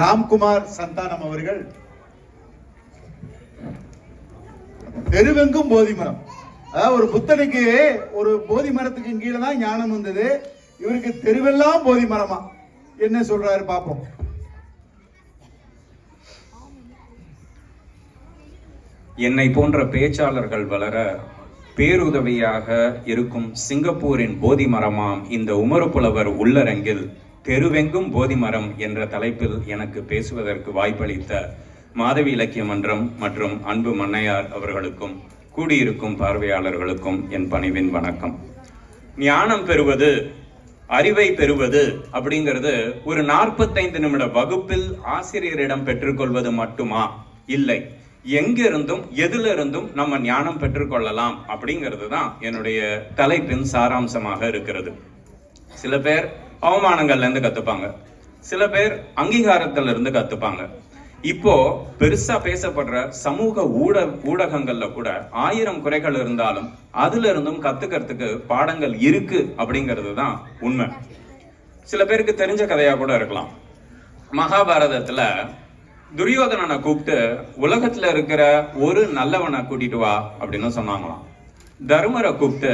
ராம்குமார் சந்தானம் அவர்கள் தெருவெங்கும் போதி மரம். அதாவது ஒரு புத்தனுக்கு ஒரு போதி மரத்துக்கு கீழே தான் ஞானம் வந்தது. இவருக்கு தெருவெல்லாம் போதி மரமா? என்ன சொல்றாரு பாப்போம். என்னை போன்ற பேச்சாளர்கள் வளர பேருதவியாக இருக்கும் சிங்கப்பூரின் போதி மரமாம் இந்த உமறுப்புலவர் உள்ளரங்கில் தெருவெங்கும் போதி மரம் என்ற தலைப்பில் எனக்கு பேசுவதற்கு வாய்ப்பளித்த மாதவி இலக்கிய மன்றம் மற்றும் அன்பு மன்னையார் அவர்களுக்கும் கூடியிருக்கும் பார்வையாளர்களுக்கும் என் பணிவின் வணக்கம். ஞானம் பெறுவது அறிவை பெறுவது அப்படிங்கிறது ஒரு நாற்பத்தைந்து நிமிட வகுப்பில் ஆசிரியரிடம் பெற்றுக்கொள்வது மட்டுமா? இல்லை. எங்கிருந்தும் எதிலிருந்தும் நம்ம ஞானம் பெற்றுக்கொள்ளலாம் அப்படிங்கிறது தான் என்னுடைய தலைப்பின் சாராம்சமாக இருக்கிறது. சில பேர் அவமானங்கள்ல இருந்து கத்துப்பாங்க. சில பேர் அங்கீகாரத்துல இருந்து கத்துப்பாங்க. இப்போ பெருசா பேசப்படுற சமூக ஊட ஊடகங்கள்ல கூட ஆயிரம் குறைகள் இருந்தாலும் அதுல இருந்தும் கத்துக்கிறதுக்கு பாடங்கள் இருக்கு அப்படிங்கிறது தான் உண்மை. சில பேருக்கு தெரிஞ்ச கதையா கூட இருக்கலாம். மகாபாரதத்துல துரியோதனனை கூப்பிட்டு உலகத்துல இருக்கிற ஒரு நல்லவனை கூட்டிட்டு வா அப்படின்னு சொன்னாங்களாம். தருமரை கூப்பிட்டு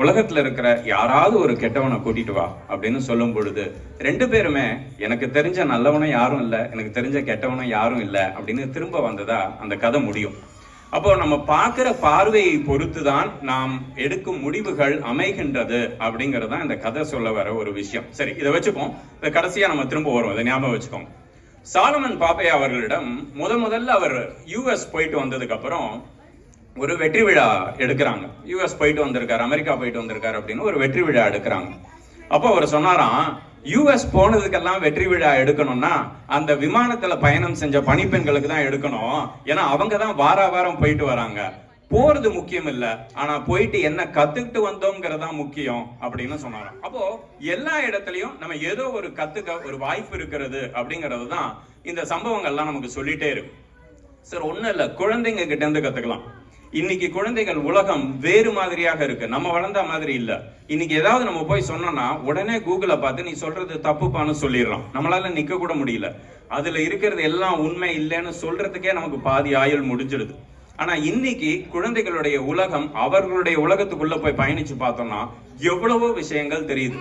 உலகத்துல இருக்கிற யாராவது ஒரு கெட்டவனை கூட்டிட்டு வா அப்படின்னு சொல்லும் பொழுது ரெண்டு பேருமே எனக்கு தெரிஞ்ச நல்லவனும் யாரும் இல்லை எனக்கு தெரிஞ்ச கெட்டவனும் யாரும் இல்லை அப்படின்னு திரும்ப வந்ததா அந்த கதை முடியும். அப்போ நம்ம பார்க்கிற பார்வையை பொறுத்து தான் நாம் எடுக்கும் முடிவுகள் அமைகின்றது அப்படிங்கிறது தான் இந்த கதை சொல்ல வர ஒரு விஷயம். சரி இதை வச்சுப்போம். இதை கடைசியா நம்ம திரும்ப வரும் இதை ஞாபகம் வச்சுக்கோங்க. சாலமன் பாப்பையா அவர்களிடம் முத முதல்ல அவர் யூஎஸ் போயிட்டு வந்ததுக்கு அப்புறம் ஒரு வெற்றி விழா எடுக்கிறாங்க. யூஎஸ் போயிட்டு வந்திருக்காரு அமெரிக்கா போயிட்டு வந்திருக்காரு அப்படின்னு ஒரு வெற்றி விழா எடுக்கிறாங்க. அப்போ அவர் சொன்னாராம் யூஎஸ் போனதுக்கெல்லாம் வெற்றி விழா எடுக்கணும்னா அந்த விமானத்துல பயணம் செஞ்ச பணிப்பெண்களுக்கு தான் எடுக்கணும். ஏன்னா அவங்க தான் வார வாரம் போயிட்டு வராங்க. போறது முக்கியம் இல்ல. ஆனா போயிட்டு என்ன கத்துக்கிட்டு வந்தோங்கிறதா தான் முக்கியம் அப்படின்னு சொன்னாராம். அப்போ எல்லா இடத்துலயும் நம்ம ஏதோ ஒரு கத்துக்க ஒரு வாய்ப்பு இருக்கிறது அப்படிங்கிறது தான் இந்த சம்பவங்கள்லாம் நமக்கு சொல்லிட்டே இருக்கும் சார் ஒண்ணும் இல்ல. குழந்தைங்க கிட்ட இருந்து கத்துக்கலாம். இன்னைக்கு குழந்தைகள் உலகம் வேறு மாதிரியாக இருக்கு. நம்ம வளர்ந்த மாதிரி இல்ல. இன்னைக்கு ஏதாவது நம்ம போய் சொன்னோம்னா உடனே கூகுள பார்த்து நீ சொல்றது தப்புப்பான்னு சொல்லிடுறோம். நம்மளால நிக்க கூட முடியல. அதுல இருக்கிறது எல்லாம் உண்மை இல்லைன்னு சொல்றதுக்கே நமக்கு பாதி ஆயுள் முடிஞ்சிடுது. ஆனா இன்னைக்கு குழந்தைகளுடைய உலகம் அவர்களுடைய உலகத்துக்குள்ள போய் பயணிச்சு பார்த்தோம்னா எவ்வளவோ விஷயங்கள் தெரியுது.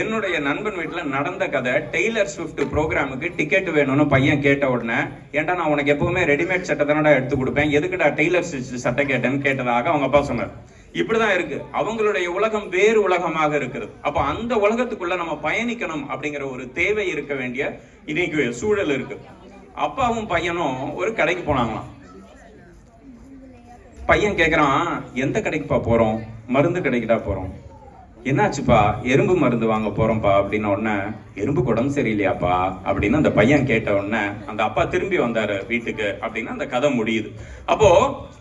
என்னுடைய நண்பன் வீட்டுல நடந்த கதை டெய்லர் ஸ்விஃப்ட் ப்ரோக்ராமுக்கு டிக்கெட் வேணும்னு பையன் கேட்ட உடனே ஏன்டா நான் உனக்கு எப்பவுமே ரெடிமேட் சட்டை தானடா எடுத்து கொடுப்பேன்? எதுக்குடா டெய்லர் ஸ்விஃப்ட் சட்டை கேட்டேன்னு கேட்டதாக அவங்க அப்பா சொன்னார். இப்படிதான் இருக்கு. அவங்களுடைய உலகம் வேறு உலகமாக இருக்கிறது. அப்ப அந்த உலகத்துக்குள்ள நம்ம பயணிக்கணும் அப்படிங்கிற ஒரு தேவை இருக்க வேண்டிய இன்னைக்கு சூழல் இருக்கு. அப்பாவும் பையனும் ஒரு கடைக்கு போனாங்களாம். பையன் கேட்குறான் எந்த கடைக்குப்பா போகிறோம் மருந்து கடைக்குடா போகிறோம் என்னாச்சுப்பா? எறும்பு மருந்து வாங்க போகிறோம்ப்பா அப்படின்ன உடனே எறும்பு உடம்பு சரியில்லையாப்பா? அப்படின்னு அந்த பையன் கேட்ட உடனே அந்த அப்பா திரும்பி வந்தார் வீட்டுக்கு அப்படின்னு அந்த கதை முடியுது. அப்போ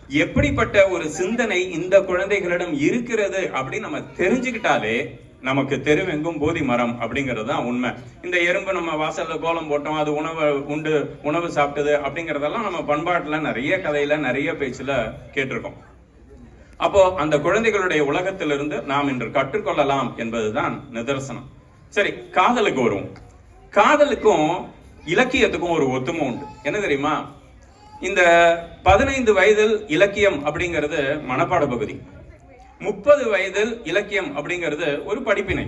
எப்படிப்பட்ட ஒரு சிந்தனை இந்த குழந்தைகளிடம் இருக்கிறது அப்படின்னு நம்ம தெரிஞ்சுக்கிட்டாலே நமக்கு தெருவெங்கும் போதி மரம் அப்படிங்கிறது தான் உண்மை. இந்த எறும்பு நம்ம வாசல்ல கோலம் போட்டோம் அது உணவு உண்டு உணவு சாப்பிட்டது அப்படிங்கறதெல்லாம் நம்ம பண்பாட்டுல நிறைய கதையில நிறைய பேச்சுல கேட்டிருக்கோம். அப்போ அந்த குழந்தைகளுடைய உலகத்திலிருந்து நாம் இன்று கற்றுக்கொள்ளலாம் என்பதுதான் நிதர்சனம். சரி காதலுக்கு வருவோம். காதலுக்கும் இலக்கியத்துக்கும் ஒரு ஒத்துமை உண்டு. என்ன தெரியுமா? இந்த பதினைந்து வயதில் இலக்கியம் அப்படிங்கிறது மனப்பாட பகுதி. முப்பது வயதில் இலக்கியம் அப்படிங்கிறது ஒரு படிப்பினை.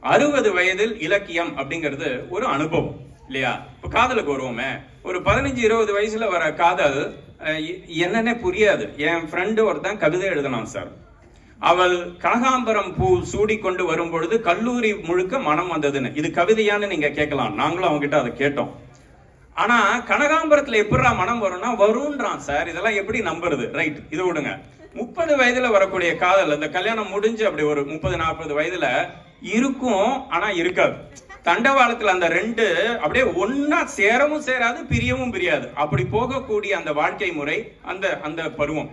அறுபது வயதில் இலக்கியம் அப்படிங்கிறது ஒரு அனுபவம் இல்லையா? இப்ப காதலுக்கு வருவோமே. ஒரு பதினஞ்சு இருபது வயசுல வர காதல் அஹ், என்னன்னே புரியாது. என் ஃப்ரெண்டு ஒருத்தன் கவிதை எழுதலாம் சார். அவள் கனகாம்பரம் பூ சூடிக்கொண்டு வரும் பொழுது கல்லூரி முழுக்க மனம் வந்ததுன்னு. இது கவிதையான்னு நீங்க கேட்கலாம். நாங்களும் அவங்ககிட்ட அதை கேட்டோம். ஆனா கனகாம்பரத்துல எப்படிடா மனம் வரும்னா வரும்ன்றான் சார். இதெல்லாம் எப்படி நம்புறது? ரைட் இது விடுங்க. முப்பது வயதுல வரக்கூடிய காதல் இந்த கல்யாணம் முடிஞ்சு அப்படி ஒரு முப்பது நாற்பது வயதுல இருக்கும் ஆனா இருக்காது. தண்டவாளத்துல அந்த ரெண்டு அப்படியே ஒன்னா சேரவும் சேராது பிரியவும் பிரியாது. அப்படி போகக்கூடிய அந்த வாழ்க்கை முறை அந்த அந்த பருவம்.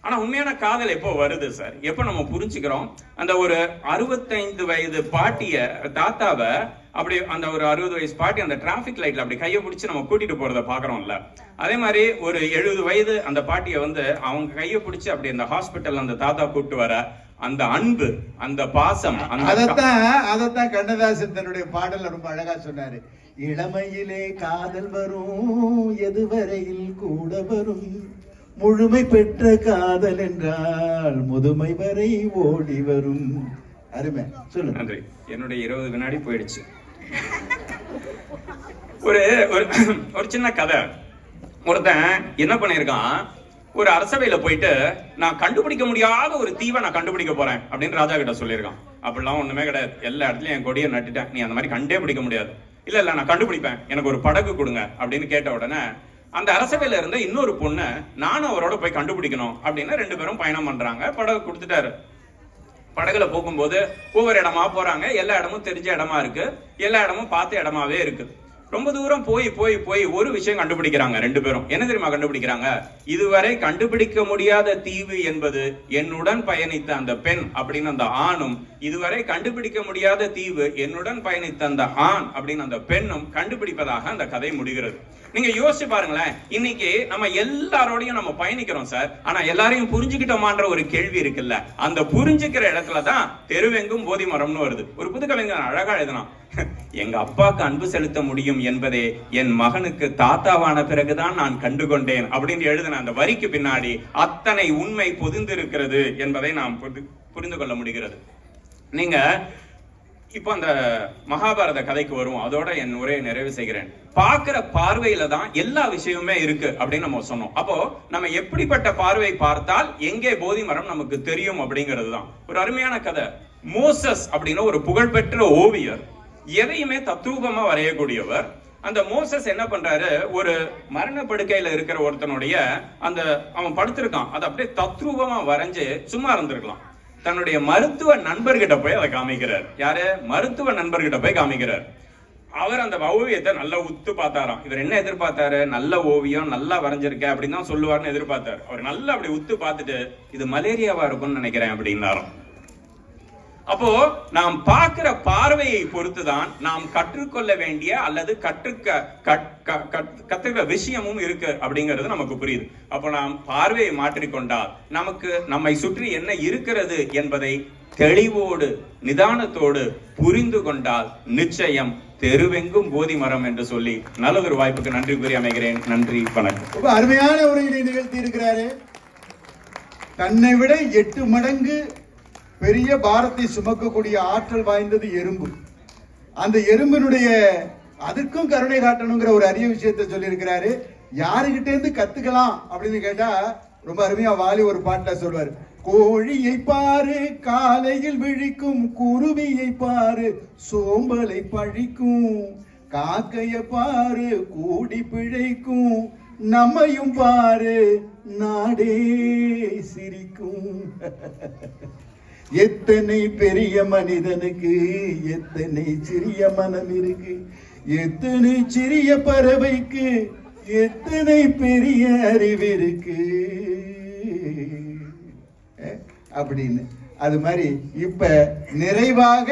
ஆனா உண்மையான காதல் எப்போ வருது சார்? எப்போ நம்ம புரிஞ்சுக்கிறோம்? அந்த ஒரு அறுபத்தைந்து வயது பாட்டிய தாத்தாவை அப்படி அந்த ஒரு அறுபது வயசு பாட்டி அந்த டிராபிக் லைட்ல அப்படி கையை பிடிச்சு நம்ம கூட்டிட்டு போறத பாக்குறோம்ல அதே மாதிரி ஒரு எழுபது வயது அந்த பாட்டியை வந்து அவங்க கையை பிடிச்சு அப்படி அந்த ஹாஸ்பிட்டல் அந்த தாத்தா கூப்பிட்டு வர அந்த அன்பு அந்த பாசம் அதத்தான் அதத்தான் கண்ணதாசன் தன்னுடைய பாடல்ல ரொம்ப அழகா சொன்னாரு. இளமையிலே காதல் வரும் எதுவரையில் கூட வரும். முழுமை பெற்ற காதல் என்றால் முதுமை வரை ஓடி வரும். அருமை. சொல்லுங்க. நன்றி. என்னுடைய இருபது வினாடி போயிடுச்சு. ஒரு ஒரு ஒரு சின்ன கதை. ஒருத்தன் என்ன பண்ணியிருக்கான்? ஒரு அரசவையில போயிட்டு நான் கண்டுபிடிக்க முடியாத ஒரு தீவை நான் கண்டுபிடிக்க போறேன் அப்படின்னு ராஜா கிட்ட சொல்லியிருக்கான். அப்படிலாம் ஒண்ணுமே கிடையாது. எல்லா இடத்துலயும் என் கொடியை நட்டுட்டேன். நீ அந்த மாதிரி கண்டே பிடிக்க முடியாது. இல்ல இல்ல நான் கண்டுபிடிப்பேன். எனக்கு ஒரு படகு கொடுங்க அப்படின்னு கேட்ட உடனே அந்த அரசவையில இருந்த இன்னொரு பொண்ணு நானும் அவரோட போய் கண்டுபிடிக்கணும் அப்படின்னு ரெண்டு பேரும் பயணம் பண்றாங்க. படகு கொடுத்துட்டாரு. படகுல போகும்போது ஒவ்வொரு இடமா போறாங்க. எல்லா இடமும் தெரிஞ்ச இடமா இருக்கு. எல்லா இடமும் பார்த்த இடமாவே இருக்குது ரொம்ப தூரம் போய் போய் போய் ஒரு விஷயம் கண்டுபிடிக்கிறாங்க ரெண்டு பேரும். என்ன தெரியுமா கண்டுபிடிக்கிறாங்க? இதுவரை கண்டுபிடிக்க முடியாத தீவு என்பது என்னுடன் பயணித்த அந்த பெண் அப்படின்னு அந்த ஆணும் இதுவரை கண்டுபிடிக்க முடியாத தீவு என்னுடன் பயணித்த அந்த ஆண் அப்படின்னு அந்த பெண்ணும் கண்டுபிடிப்பதாக அந்த கதை முடிகிறது. நீங்க யோசிச்சு பாருங்களேன் இன்னைக்கு நம்ம எல்லாரோடையும் நம்ம பயணிக்கிறோம் சார் ஆனா எல்லாரையும் புரிஞ்சுக்கிட்டோமான்ற ஒரு கேள்வி இருக்குல்ல. அந்த புரிஞ்சுக்கிற இடத்துல தான் தெருவெங்கும் போதி மரம்னு வருது. ஒரு புது கலைஞர் அழகா எழுதலாம் எங்க அப்பாவுக்கு அன்பு செலுத்த முடியும் என்பதே என் மகனுக்கு தாத்தாவான பிறகுதான் நான் கண்டுகொண்டேன் அப்படின்னு எழுதின அந்த வரிக்கு பின்னாடி அத்தனை உண்மை பொதிந்திருக்கிறது என்பதை நாம் புரிந்து- புரிந்து கொள்ள முடிகிறது. நீங்க இப்போ அந்த மகாபாரத கதைக்கு வருவோம். அதோட என் உரையை நிறைவு செய்கிறேன். பார்க்கிற பார்வையில தான் எல்லா விஷயமுமே இருக்கு அப்படின்னு நம்ம சொன்னோம். அப்போ நம்ம எப்படிப்பட்ட பார்வை பார்த்தால் எங்கே போதி மரம் நமக்கு தெரியும் அப்படிங்கிறது தான். ஒரு அருமையான கதை. மோசஸ் அப்படின்னு ஒரு புகழ்பெற்ற ஓவியர். எதையுமே தத்ரூபமா வரையக்கூடியவர். அந்த மோசஸ் என்ன பண்றாரு? ஒரு மரண படுக்கையில இருக்கிற ஒருத்தனுடைய அந்த அவன் படுத்திருக்கான். அதை அப்படியே தத்ரூபமா வரைஞ்சு சும்மா இருந்திருக்கலாம். தன்னுடைய மருத்துவ நண்பர்கிட்ட போய் அதை காமிக்கிறார். யாரு? மருத்துவ நண்பர்கிட்ட போய் காமிக்கிறார். அவர் அந்த ஓவியத்தை நல்லா உத்து பார்த்தாராம். இவர் என்ன எதிர்பார்த்தாரு? நல்ல ஓவியம் நல்லா வரைஞ்சிருக்க அப்படின்னு தான் சொல்லுவார்னு எதிர்பார்த்தாரு. அவர் நல்லா அப்படி உத்து பார்த்துட்டு இது மலேரியாவா இருக்கும்னு நினைக்கிறேன் அப்படின்னாராம். அப்போ நாம் பார்க்கிற பார்வையை பொறுத்துதான் நாம் கற்றுக்கொள்ள வேண்டிய அல்லது கற்றுக்க கத்துக்கிற விஷயமும் இருக்கு அப்படிங்கிறது நமக்கு புரியுது. அப்போ நாம் பார்வையை மாற்றிக்கொண்டால் நமக்கு நம்மை சுற்றி என்ன இருக்கிறது என்பதை தெளிவோடு நிதானத்தோடு புரிந்து கொண்டால் நிச்சயம் தெருவெங்கும் போதி மரம் என்று சொல்லி நல்லதொரு வாய்ப்புக்கு நன்றி கூறி அமைகிறேன். நன்றி வணக்கம். அருமையான உரையினை நிகழ்த்தி இருக்கிறாரு. தன்னை விட எட்டு மடங்கு பெரிய பாரத்தை சுமக்கக்கூடிய ஆற்றல் வாய்ந்தது எறும்பு. அந்த எறும்பினுடைய அதுக்கும் கருணை காட்டணுங்கிற ஒரு அரிய விஷயத்தை சொல்லியிருக்கிறாரு. யாருகிட்ட இருந்து கத்துக்கலாம் அப்படின்னு கேட்டா ரொம்ப அருமையா வாலி ஒரு பாட்டுல சொல்வார். கோழியை பாரு காலையில் விழிக்கும் குருவியை பாரு சோம்பலை பழிக்கும். காக்கைய பாரு கூடி பிழைக்கும். நம்மையும் பாரு நாடே சிரிக்கும். எத்தனை பெரிய மனிதனுக்கு எத்தனை சிறிய மனம் இருக்கு எத்தனை சிறிய பறவைக்கு எத்தனை பெரிய அறிவு இருக்கு அப்படின்னு. அது மாதிரி இப்ப நிறைவாக